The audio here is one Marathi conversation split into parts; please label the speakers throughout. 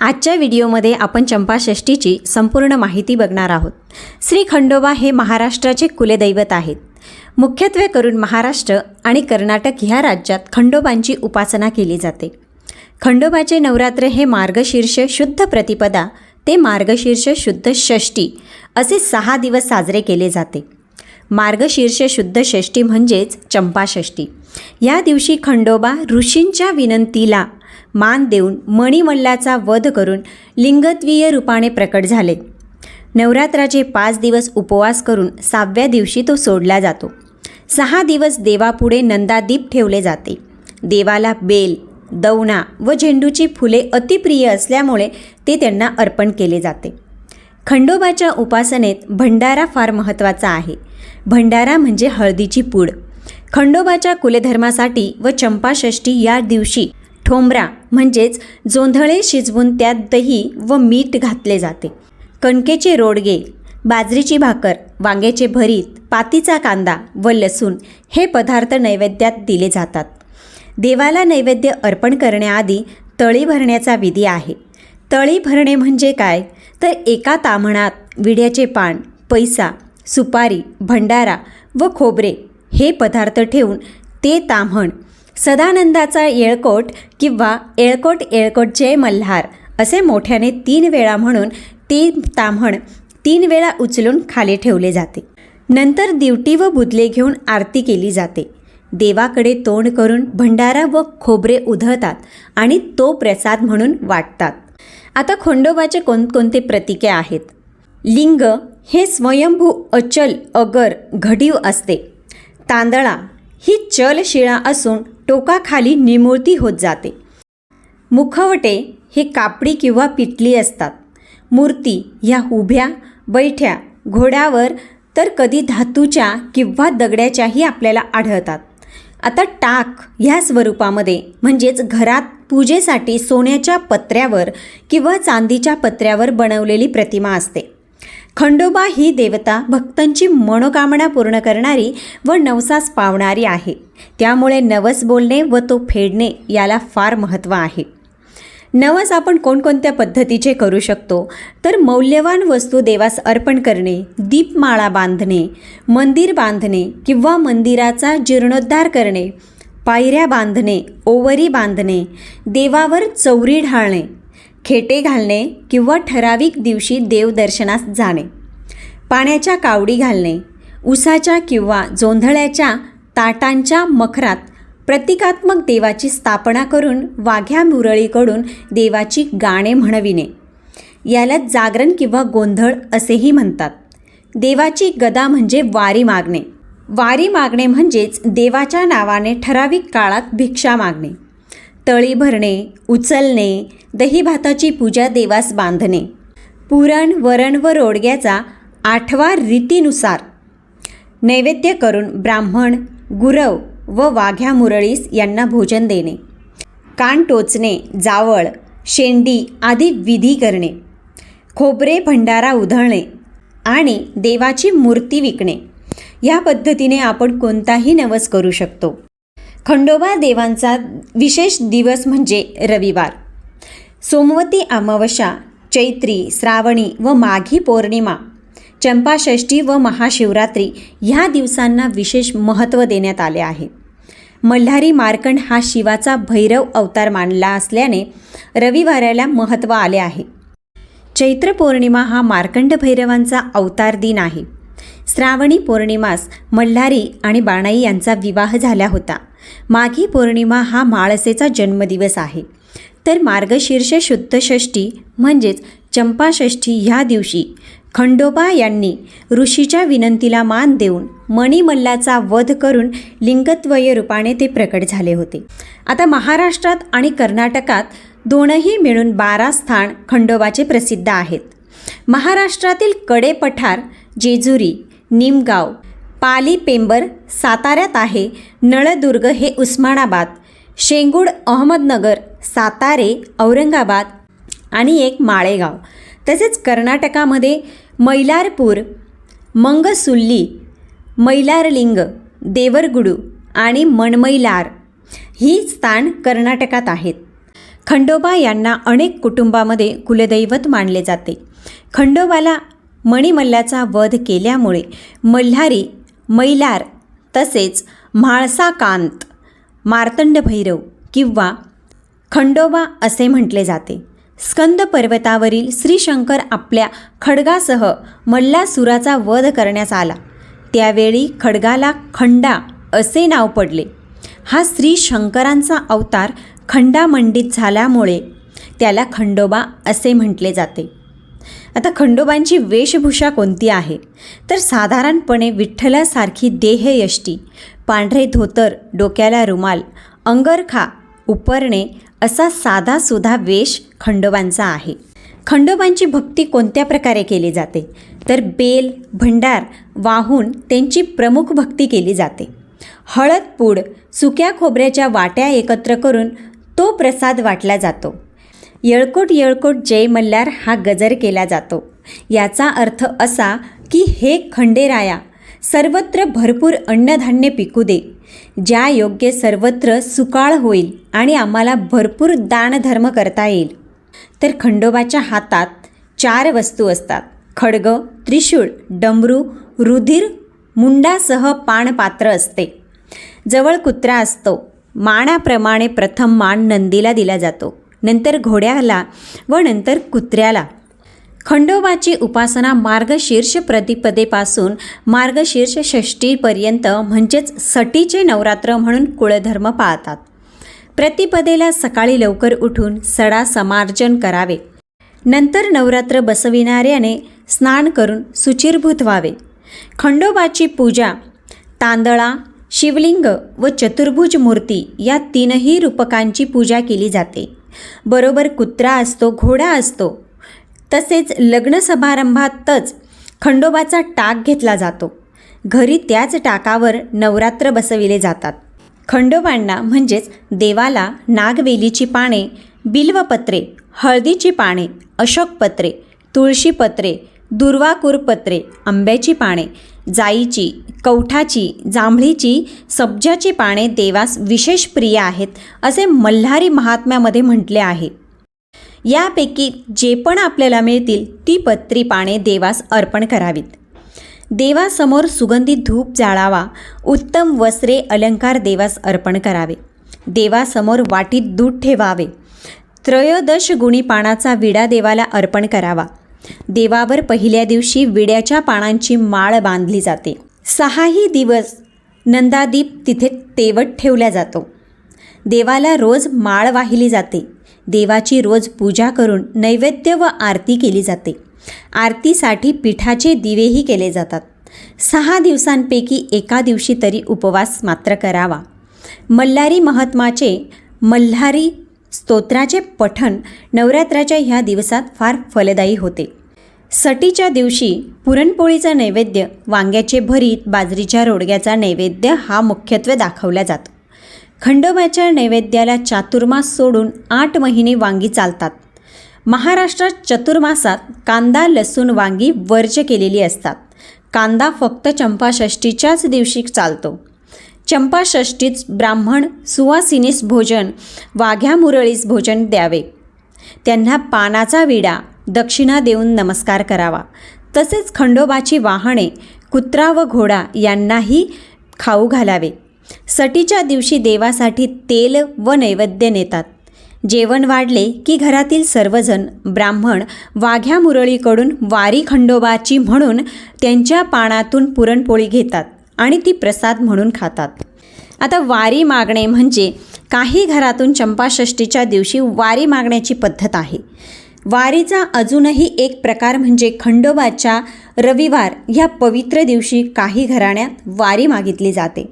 Speaker 1: आजच्या व्हिडिओमध्ये आपण चंपाषष्ठीची संपूर्ण माहिती बघणार आहोत. श्री खंडोबा हे महाराष्ट्राचे कुलदैवत आहेत. मुख्यत्वे करून महाराष्ट्र आणि कर्नाटक ह्या राज्यात खंडोबांची उपासना केली जाते. खंडोबाचे नवरात्र हे मार्गशीर्ष शुद्ध प्रतिपदा ते मार्गशीर्ष शुद्ध षष्ठी असे सहा दिवस साजरे केले जाते. मार्गशीर्ष शुद्ध षष्टी म्हणजेच चंपाषष्ठी या दिवशी खंडोबा ऋषींच्या विनंतीला मान देऊन मणिमल्लाचा वध करून लिंगत्वीय रूपाने प्रकट झाले. नवरात्राचे पाच दिवस उपवास करून सहाव्या दिवशी तो सोडला जातो. सहा दिवस देवापुढे नंदादीप ठेवले जाते. देवाला बेल दवणा व झेंडूची फुले अतिप्रिय असल्यामुळे ते त्यांना अर्पण केले जाते. खंडोबाच्या उपासनेत भंडारा फार महत्त्वाचा आहे. भंडारा म्हणजे हळदीची पूड. खंडोबाच्या कुलधर्मासाठी व चंपाषष्ठी या दिवशी ठोंबरा म्हणजेच जोंधळे शिजवून त्यात दही व मीठ घातले जाते. कणकेचे रोडगे बाजरीची भाकर वांग्याचे भरीत पातीचा कांदा व लसूण हे पदार्थ नैवेद्यात दिले जातात. देवाला नैवेद्य अर्पण करण्याआधी तळी भरण्याचा विधी आहे. तळी भरणे म्हणजे काय? तर एका ताम्हणात विड्याचे पान पैसा सुपारी भंडारा व खोबरे हे पदार्थ ठेवून ते ताम्हण सदानंदाचा येळकोट किंवा येळकोट येळकोट जय मल्हार असे मोठ्याने तीन वेळा म्हणून ते ताम्हण तीन वेळा उचलून खाली ठेवले जाते. नंतर दिवटी व बुदले घेऊन आरती केली जाते. देवाकडे तोंड करून भंडारा व खोबरे उधळतात आणि तो प्रसाद म्हणून वाटतात. आता खंडोबाचे कोणकोणते प्रतीके आहेत? लिंग हे स्वयंभू अचल अगर घडीव असते. तांदळा ही चल शिळा असून टोकाखाली निमुळती होत जाते. मुखवटे हे कापडी किंवा पिटली असतात. मूर्ती ह्या उभ्या बैठ्या घोड्यावर तर कधी धातूच्या किंवा दगड्याच्याही आपल्याला आढळतात. आता टाक ह्या स्वरूपामध्ये म्हणजेच घरात पूजेसाठी सोन्याच्या पत्र्यावर किंवा चांदीच्या पत्र्यावर बनवलेली प्रतिमा असते. खंडोबा ही देवता भक्तांची मनोकामना पूर्ण करणारी व नवसास पावणारी आहे. त्यामुळे नवस बोलणे व तो फेडणे याला फार महत्त्व आहे. नवस आपण कोणकोणत्या पद्धतीचे करू शकतो? तर मौल्यवान वस्तू देवास अर्पण करणे दीपमाळा बांधणे मंदिर बांधणे किंवा मंदिराचा जीर्णोद्धार करणे पायऱ्या बांधणे ओवरी बांधणे देवावर चौरी ढाळणे खेटे घालणे किंवा ठराविक दिवशी देवदर्शनास जाणे. पाण्याच्या कावडी घालणे उसाच्या किंवा जोंधळ्याच्या ताटांच्या मखरात प्रतिकात्मक देवाची स्थापना करून वाघ्या मुरळीकडून देवाची गाणे म्हणविणे. याला जागरण किंवा गोंधळ असेही म्हणतात. देवाची गदा म्हणजे वारी मागणे. वारी मागणे म्हणजेच देवाच्या नावाने ठराविक काळात भिक्षा मागणे. तळी भरणे उचलणे दही भाताची पूजा देवास बांधणे. पुरण वरण व रोडग्याचा आठवा रीतीनुसार नैवेद्य करून ब्राह्मण गुरव व वाघ्या मुरळीस यांना भोजन देणे. कान टोचणे जावळ शेंडी आदी विधी करणे. खोबरे भंडारा उधळणे आणि देवाची मूर्ती विकणे. या पद्धतीने आपण कोणताही नवस करू शकतो. खंडोबा देवांचा विशेष दिवस म्हणजे रविवार. सोमवती अमावस्या चैत्री श्रावणी व माघी पौर्णिमा चंपाषष्ठी व महाशिवरात्री ह्या दिवसांना विशेष महत्त्व देण्यात आले आहे. मल्हारी मार्कंड हा शिवाचा भैरव अवतार मानला असल्याने रविवाराला महत्त्व आले आहे. चैत्र पौर्णिमा हा मार्कंड भैरवांचा अवतार दिन आहे. श्रावणी पौर्णिमास मल्हारी आणि बाणाई यांचा विवाह झाला होता. माघी पौर्णिमा हा माळसेचा जन्मदिवस आहे. तर मार्गशीर्ष शुद्ध षष्ठी म्हणजेच चंपाषष्ठी ह्या दिवशी खंडोबा यांनी ऋषीच्या विनंतीला मान देऊन मणिमल्लाचा वध करून लिंगत्वय रूपाने ते प्रकट झाले होते. आता महाराष्ट्रात आणि कर्नाटकात दोनही मिळून बारा स्थान खंडोबाचे प्रसिद्ध आहेत. महाराष्ट्रातील कडे पठार जेजुरी निमगाव पाली पेंबर साताऱ्यात आहे. नळदुर्ग हे उस्मानाबाद. शेंगूड अहमदनगर सातारे औरंगाबाद आणि एक माळेगाव. तसेच कर्नाटकामध्ये मैलारपूर मंगसुल्ली मैलारलिंग देवरगुडू आणि मणमैलार ही स्थान कर्नाटकात आहेत. खंडोबा यांना अनेक कुटुंबामध्ये कुलदैवत मानले जाते. खंडोबाला मणिमल्ल्याचा वध केल्यामुळे मल्हारी मैलार तसेच म्हाळसाकांत मार्तंड भैरव किंवा खंडोबा असे म्हटले जाते. स्कंद पर्वतावरील श्रीशंकर आपल्या खडगासह मल्लासुराचा वध करण्यास आला. त्यावेळी खडगाला खंडा असे नाव पडले. हा श्री शंकरांचा अवतार खंडामंडित झाल्यामुळे त्याला खंडोबा असे म्हटले जाते. आता खंडोबांची वेशभूषा कोणती आहे? तर साधारणपणे विठ्ठलासारखी देहयष्टी पांढरे धोतर डोक्याला रुमाल अंगरखा उपरणे असा साधासुधा वेश खंडोबांचा आहे. खंडोबांची भक्ती कोणत्या प्रकारे केली जाते? तर बेल भंडार वाहून त्यांची प्रमुख भक्ती केली जाते. हळद पूड सुक्या खोबऱ्याच्या वाट्या एकत्र करून तो प्रसाद वाटला जातो. येळकोट येळकोट जय मल्हार हा गजर केला जातो. याचा अर्थ असा की हे खंडेराया सर्वत्र भरपूर अन्नधान्य पिकू दे. ज्या योग्य सर्वत्र सुकाळ होईल आणि आम्हाला भरपूर दानधर्म करता येईल. तर खंडोबाच्या हातात चार वस्तू असतात. खडग त्रिशूळ डमरू रुधिर मुंडासह पाणपात्र असते. जवळ कुत्रा असतो. मानाप्रमाणे प्रथम मान नंदीला दिला जातो. नंतर घोड्याला व नंतर कुत्र्याला. खंडोबाची उपासना मार्गशीर्ष प्रतिपदेपासून मार्गशीर्ष षष्टीपर्यंत म्हणजेच सटीचे नवरात्र म्हणून कुळधर्म पाळतात. प्रतिपदेला सकाळी लवकर उठून सडा समार्जन करावे. नंतर नवरात्र बसविणाऱ्याने स्नान करून सुचिरभूत व्हावे. खंडोबाची पूजा तांदळा शिवलिंग व चतुर्भुज मूर्ती या तीनही रूपकांची पूजा केली जाते. बरोबर कुत्रा असतो घोडा असतो. तसेच लग्न समारंभातच खंडोबाचा टाक घेतला जातो. घरी त्याच टाकावर नवरात्र बसविले जातात. खंडोबांना म्हणजेच देवाला नागवेलीची पाने बिल्वपत्रे हळदीची पाने अशोकपत्रे तुळशीपत्रे दुर्वाकूरपत्रे आंब्याची पाने जाईची कवठाची जांभळीची सब्जाची पाने देवास विशेष प्रिय आहेत असे मल्हारी महात्म्यामध्ये म्हटले आहे. यापैकी जे पण आपल्याला मिळतील ती पत्री पाने देवास अर्पण करावीत. देवासमोर सुगंधी धूप जाळावा उत्तम वस्त्रे अलंकार देवास अर्पण करावे. देवासमोर वाटीत दूध ठेवावे. त्रयोदश गुणी पानाचा विडा देवाला अर्पण करावा. देवावर पहिल्या दिवशी विड्याच्या पानांची माळ बांधली जाते. सहाही दिवस नंदादीप तिथे तेवत ठेवला जातो. देवाला रोज माळ वाहिली जाते. देवाची रोज पूजा करून नैवेद्य व आरती केली जाते. आरतीसाठी पिठाचे दिवेही केले जातात. सहा दिवसांपैकी एका दिवशी तरी उपवास मात्र करावा. मल्हारी महात्माचे मल्हारी स्तोत्राचे पठण नवरात्राच्या ह्या दिवसात फार फलदायी होते. सटीच्या दिवशी पुरणपोळीचा नैवेद्य वांग्याचे भरीत बाजरीच्या रोडग्याचा नैवेद्य हा मुख्यत्वे दाखवला जातो. खंडोबाच्या नैवेद्याला चातुर्मास सोडून आठ महिने वांगी चालतात. महाराष्ट्रात चतुर्मासात कांदा लसूण वांगी वर्ज केलेली असतात. कांदा फक्त चंपाषष्टीच्याच दिवशी चालतो. चंपाषष्टीत ब्राह्मण सुवासिनीस भोजन वाघ्या मुरळीस भोजन द्यावे. त्यांना पानाचा विडा दक्षिणा देऊन नमस्कार करावा. तसेच खंडोबाची वाहने कुत्रा व घोडा यांनाही खाऊ घालावे. सटीच्या दिवशी देवासाठी तेल व नैवेद्य नेतात. जेवण वाढले की घरातील सर्वजण ब्राह्मण वाघ्या मुरळीकडून वारी खंडोबाची म्हणून त्यांच्या पानातून पुरणपोळी घेतात. आणि ती प्रसाद म्हणून खातात. आता वारी मागणे म्हणजे काही घरातून चंपाषष्टीच्या दिवशी वारी मागण्याची पद्धत आहे. वारीचा अजूनही एक प्रकार म्हणजे खंडोबाच्या रविवार ह्या पवित्र दिवशी काही घराण्यात वारी मागितली जाते.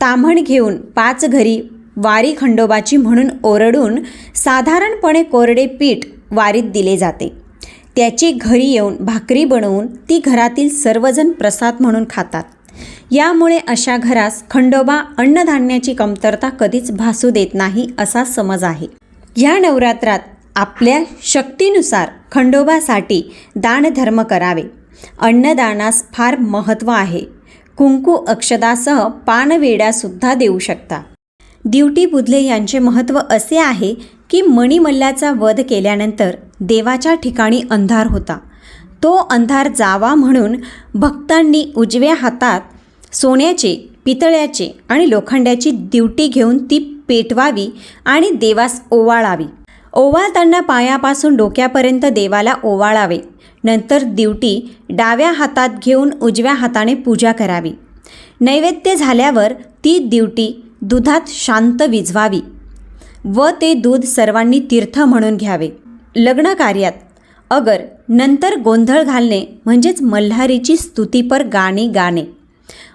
Speaker 1: ताम्हण घेऊन पाच घरी वारी खंडोबाची म्हणून ओरडून साधारणपणे कोरडे पीठ वारीत दिले जाते. त्याची घरी येऊन भाकरी बनवून ती घरातील सर्वजण प्रसाद म्हणून खातात. यामुळे अशा घरास खंडोबा अन्नधान्याची कमतरता कधीच भासू देत नाही असा समज आहे. या नवरात्रात आपल्या शक्तीनुसार खंडोबासाठी दानधर्म करावे. अन्नदानास फार महत्त्व आहे. कुंकू अक्षदासह पानवेड्यासुद्धा देऊ शकता. दिवटी बुधले यांचे महत्त्व असे आहे की मणिमल्ल्याचा वध केल्यानंतर देवाच्या ठिकाणी अंधार होता. तो अंधार जावा म्हणून भक्तांनी उजव्या हातात सोन्याचे पितळ्याचे आणि लोखंडाची दिवटी घेऊन ती पेटवावी आणि देवास ओवाळावी. ओवाळताना पायापासून डोक्यापर्यंत देवाला ओवाळावे. नंतर दिवटी डाव्या हातात घेऊन उजव्या हाताने पूजा करावी. नैवेद्य झाल्यावर ती दिवटी दुधात शांत विझवावी व ते दूध सर्वांनी तीर्थ म्हणून घ्यावे. लग्नकार्यात अगर नंतर गोंधळ घालणे म्हणजेच मल्हारीची स्तुतीपर गाणी गाणे.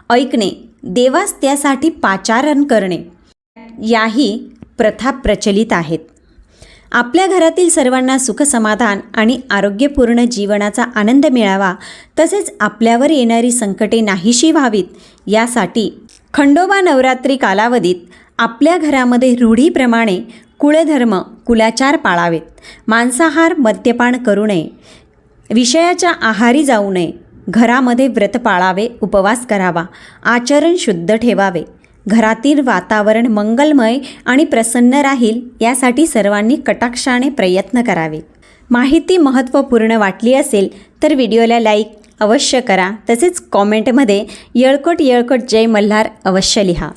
Speaker 1: ऐकणे देवास त्यासाठी पाचारण करणे. याही प्रथा प्रचलित आहेत. आपल्या घरातील सर्वांना सुखसमाधान आणि आरोग्यपूर्ण जीवनाचा आनंद मिळावा तसेच आपल्यावर येणारी संकटे नाहीशी व्हावीत यासाठी खंडोबा नवरात्री कालावधीत आपल्या घरामध्ये रूढीप्रमाणे कुळधर्म कुलाचार पाळावेत. मांसाहार मद्यपान करू नये. विषयाच्या आहारी जाऊ नये. घरामध्ये व्रत पाळावे उपवास करावा. आचरण शुद्ध ठेवावे. घरातील वातावरण मंगलमय आणि प्रसन्न राहील यासाठी सर्वांनी कटाक्षाने प्रयत्न करावे. माहिती महत्त्वपूर्ण वाटली असेल तर व्हिडिओला लाईक अवश्य करा. तसेच कॉमेंटमध्ये येळकोट येळकोट जय मल्हार अवश्य लिहा.